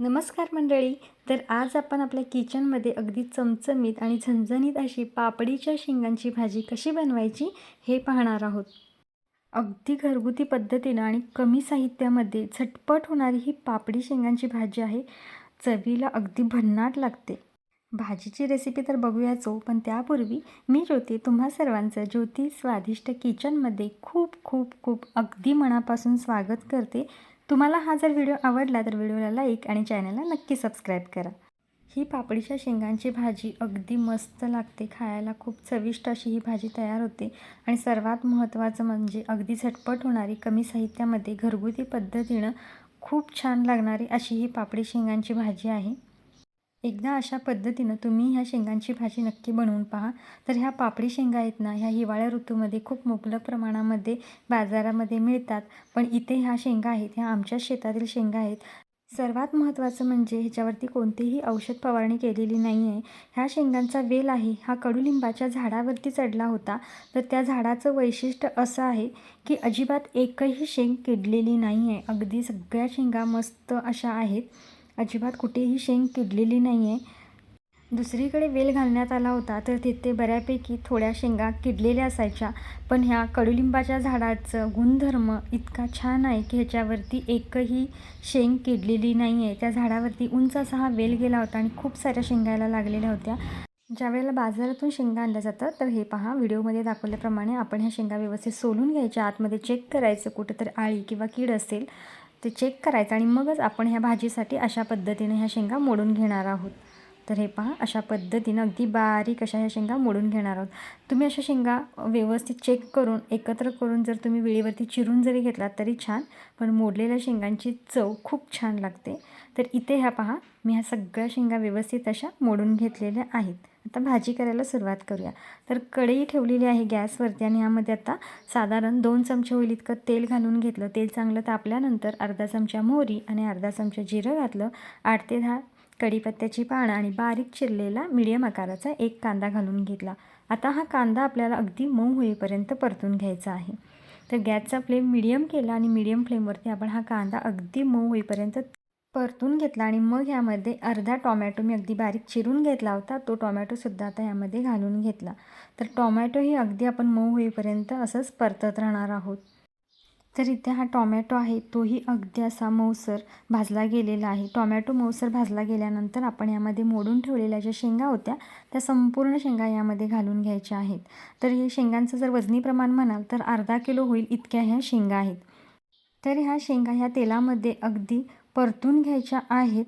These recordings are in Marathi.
नमस्कार मंडळी. तर आज आपण आपल्या किचनमध्ये अगदी चमचमीत आणि झणझणीत अशी पापडीच्या शेंगांची भाजी कशी बनवायची हे पाहणार आहोत. अगदी घरगुती पद्धतीनं आणि कमी साहित्यामध्ये झटपट होणारी ही पापडी शेंगांची भाजी आहे. चवीला अगदी भन्नाट लागते. भाजीची रेसिपी तर बघूयाचो पण त्यापूर्वी मी ज्योती तुम्हा सर्वांचं ज्योती स्वादिष्ट किचनमध्ये खूप खूप खूप अगदी मनापासून स्वागत करते. तुम्हाला हा जर व्हिडिओ आवडला तर व्हिडिओला लाईक आणि चॅनलला नक्की सबस्क्राईब करा. ही पापडीच्या शेंगांची भाजी अगदी मस्त लागते खायला खूप चविष्ट अशी ही भाजी तयार होते. आणि सर्वात महत्त्वाचं म्हणजे अगदी झटपट होणारी कमी साहित्यामध्ये घरगुती पद्धतीनं खूप छान लागणारी अशी ही पापडी शेंगांची भाजी आहे. एकदा अशा पद्धतीनं तुम्ही ह्या शेंगांची भाजी नक्की बनवून पहा. तर ह्या पापडी शेंगा आहेत ना ह्या हिवाळ्या ऋतूमध्ये खूप मुबलक प्रमाणामध्ये बाजारामध्ये मिळतात. पण इथे ह्या शेंगा आहेत ह्या आमच्याच शेतातील शेंगा आहेत. सर्वात महत्त्वाचं म्हणजे ह्याच्यावरती कोणतीही औषध फवारणी केलेली नाही आहे ह्या शेंगांचा वेल आहे हा कडुलिंबाच्या झाडावरती चढला होता. तर त्या झाडाचं वैशिष्ट्य असं आहे की अजिबात एकही शेंग किडलेली नाही आहे अगदी सगळ्या शेंगा मस्त अशा आहेत. अजिबात कुठेही शेंग किडलेली नाही आहे दुसरीकडे वेल घालण्यात आला होता तर तिथे बऱ्यापैकी थोड्या शेंगा किडलेल्या असायच्या. पण ह्या कडुलिंबाच्या झाडाचं गुणधर्म इतका छान आहे की ह्याच्यावरती एकही शेंग किडलेली नाही आहे त्या झाडावरती उंच असा हा वेल गेला होता आणि खूप साऱ्या शेंगायला लागलेल्या होत्या. ज्या वेळेला बाजारातून शेंगा आणल्या जातात तर हे पहा व्हिडिओमध्ये दाखवल्याप्रमाणे आपण ह्या शेंगा व्यवस्थित सोलून घ्यायच्या. आतमध्ये चेक करायचं कुठं तर आळी किंवा कीड असेल ते चेक करायचं आणि मगच आपण ह्या भाजीसाठी अशा पद्धतीने ह्या शेंगा मोडून घेणार आहोत. तर हे पहा अशा पद्धतीनं अगदी बारीक अशा ह्या शेंगा मोडून घेणार आहोत. तुम्ही अशा शेंगा व्यवस्थित चेक करून एकत्र करून जर तुम्ही वेळेवरती चिरून जरी घेतलात तरी छान पण मोडलेल्या शेंगांची चव खूप छान लागते. तर इथे ह्या पहा मी ह्या सगळ्या शेंगा व्यवस्थित अशा मोडून घेतलेल्या आहेत. आता भाजी करायला सुरुवात करूया. तर कढई ठेवलेली आहे गॅसवरती आणि ह्यामध्ये आता साधारण दोन चमचे होईल इतकं तेल घालून घेतलं. तेल चांगलं तापल्यानंतर अर्धा चमचा मोहरी आणि अर्धा चमचा जिरं घातलं. आठ ते दहा कढीपत्त्याची पानं आणि बारीक चिरलेला मिडियम आकाराचा एक कांदा घालून घेतला. आता हा कांदा आपल्याला अगदी मऊ होईपर्यंत परतून घ्यायचा आहे. तर गॅसचा फ्लेम मिडियम केला आणि मिडियम फ्लेमवरती आपण हा कांदा अगदी मऊ होईपर्यंत परतून घेतला आणि मग ह्यामध्ये अर्धा टॉमॅटो मी अगदी बारीक चिरून घेतला होता. तो टॉमॅटोसुद्धा आता यामध्ये घालून घेतला. तर टॉमॅटो ही अगदी आपण मऊ होईपर्यंत असंच परतत राहणार आहोत. तर इथे हा टॉमॅटो आहे तोही अगदी असा मऊसर भाजला गेलेला आहे. टॉमॅटो मऊसर भाजला गेल्यानंतर आपण यामध्ये मोडून ठेवलेल्या ज्या शेंगा होत्या त्या संपूर्ण शेंगा यामध्ये घालून घ्यायच्या आहेत. तर हे शेंगांचं जर वजनी प्रमाण म्हणाल तर अर्धा किलो होईल इतक्या ह्या शेंगा आहेत. तर ह्या शेंगा ह्या तेलामध्ये अगदी परतून घ्यायच्या आहेत.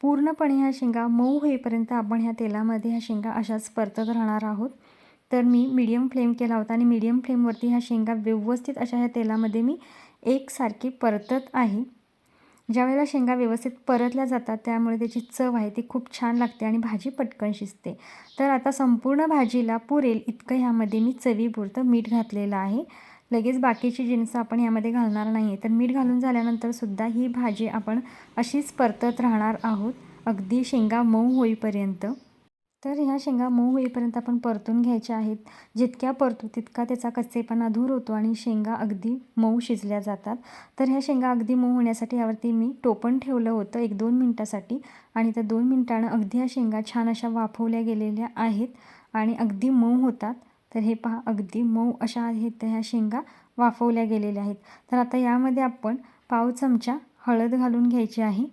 पूर्णपणे ह्या शेंगा मऊ होईपर्यंत आपण ह्या तेलामध्ये ह्या शेंगा अशाच परतत राहणार आहोत. तर मी मीडियम फ्लेम केला होता आणि मीडियम फ्लेमवरती ह्या शेंगा व्यवस्थित अशा ह्या तेलामध्ये मी एकसारखी परतत आहे. ज्यावेळेला शेंगा व्यवस्थित परतल्या जातात त्यामुळे त्याची चव आहे ती खूप छान लागते आणि भाजी पटकन शिजते. तर आता संपूर्ण भाजीला पुरेल इतकं ह्यामध्ये मी चवीपुरतं मीठ घातलेलं आहे. लगेच बाकीची जिन्स आपण यामध्ये घालणार नाही. तर मीठ घालून झाल्यानंतरसुद्धा ही भाजी आपण अशीच परतत राहणार आहोत. अगदी शेंगा मऊ होईपर्यंत. तर ह्या शेंगा मऊ होईपर्यंत आपण परतून घ्यायच्या आहेत. जितक्या परतू तितका त्याचा कच्चेपणा दूर होतो आणि शेंगा अगदी मऊ शिजल्या जातात. तर ह्या शेंगा अगदी मऊ होण्यासाठी यावरती मी टोपण ठेवलं होतं एक दोन मिनटासाठी आणि त्या दोन मिनटानं अगदी ह्या शेंगा छान अशा वाफवल्या गेलेल्या आहेत आणि अगदी मऊ होतात. तर हे पहा अगदी मऊ अशा आहेत त्या ह्या शेंगा वाफवल्या गेलेल्या आहेत. तर आता यामध्ये आपण पाव चमचा हळद घालून घ्यायची आहे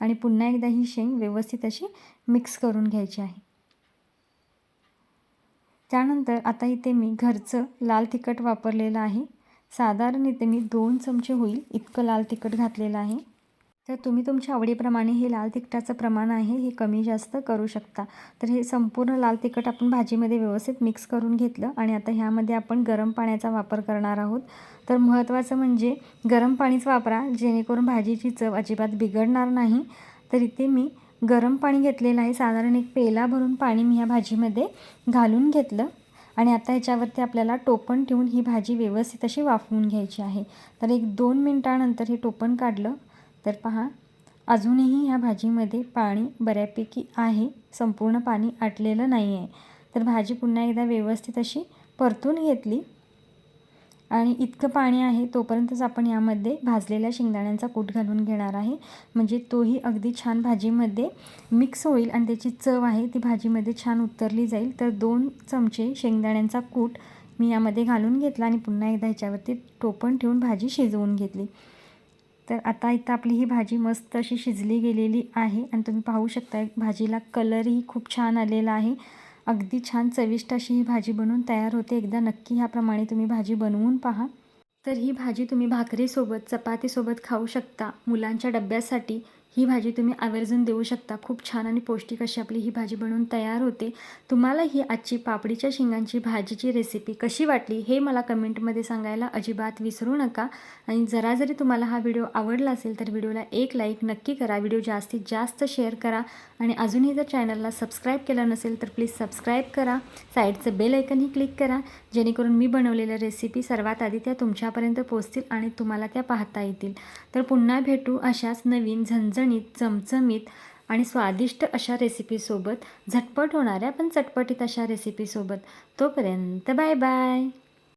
आणि पुन्हा एकदा ही शेंग व्यवस्थित अशी मिक्स करून घ्यायची आहे. त्यानंतर आता इथे मी घरचं लाल तिखट वापरलेलं आहे. साधारण इथे मी दोन चमचे होईल इतकं लाल तिखट घातलेलं आहे. तर तुम्ही तुमच्या आवडीप्रमाणे हे लाल तिखटाचं प्रमाण आहे हे कमी जास्त करू शकता. तर हे संपूर्ण लाल तिखट आपण भाजीमध्ये व्यवस्थित मिक्स करून घेतलं आणि आता ह्यामध्ये आपण गरम पाण्याचा वापर करणार आहोत. तर महत्त्वाचं म्हणजे गरम पाणीच वापरा जेणेकरून भाजीची चव अजिबात बिघडणार नाही. तर इथे मी गरम पाणी घेतलेलं आहे. साधारण एक पेला भरून पाणी मी ह्या भाजीमध्ये घालून घेतलं आणि आता ह्याच्यावरती आपल्याला टोपण ठेवून ही भाजी व्यवस्थित अशी वाफवून घ्यायची आहे. तर एक दोन मिनटानंतर हे टोपण काढलं तर पहा अजूनही ह्या भाजीमध्ये पाणी बऱ्यापैकी आहे संपूर्ण पाणी आटलेलं नाही आहे तर भाजी पुन्हा एकदा व्यवस्थित अशी परतून घेतली. आणि इतकं पाणी आहे तोपर्यंतच आपण यामध्ये भाजलेल्या शेंगदाण्यांचा कूट घालून घेणार आहे. म्हणजे तोही अगदी छान भाजीमध्ये मिक्स होईल आणि त्याची चव आहे ती भाजीमध्ये छान उतरली जाईल. तर दोन चमचे शेंगदाण्यांचा कूट मी यामध्ये घालून घेतला आणि पुन्हा एकदा ह्याच्यावरती टोपण ठेवून भाजी शिजवून घेतली. तर आता इथं आपली ही भाजी मस्त अशी शिजली गेलेली आहे आणि तुम्ही पाहू शकता भाजीला कलरही खूप छान आलेला आहे. अगदी छान चविष्ट अशी ही भाजी बनवून तयार होते. एकदा नक्की ह्याप्रमाणे तुम्ही भाजी बनवून पहा. तर ही भाजी तुम्ही भाकरीसोबत चपातीसोबत खाऊ शकता मुलांच्या डब्यासाठी. ही भाजी तुम्ही आवर्जून देऊ शकता. खूप छान आणि पौष्टिक अशी आपली ही भाजी बनवून तयार होते. तुम्हाला ही आजची पापडीच्या शेंगांची भाजीची रेसिपी कशी वाटली हे मला कमेंटमध्ये सांगायला अजिबात विसरू नका. आणि जरा जरी तुम्हाला हा व्हिडिओ आवडला असेल तर व्हिडिओला एक लाईक नक्की करा. व्हिडिओ जास्तीत जास्त शेअर करा. आणि अजूनही जर चॅनलला सबस्क्राईब केलं नसेल तर प्लीज सबस्क्राईब करा. साईडचं बेल ऐकनही क्लिक करा. जेणेकरून मी बनवलेल्या रेसिपी सर्वात आधी त्या तुमच्यापर्यंत पोहोचतील आणि तुम्हाला त्या पाहता येतील. तर पुन्हा भेटू अशाच नवीन झंझ झणझणीत चमचमीत आणि स्वादिष्ट अशा रेसिपीसोबत झटपट होणाऱ्या पण चटपटीत अशा रेसिपीसोबत तोपर्यंत बाय बाय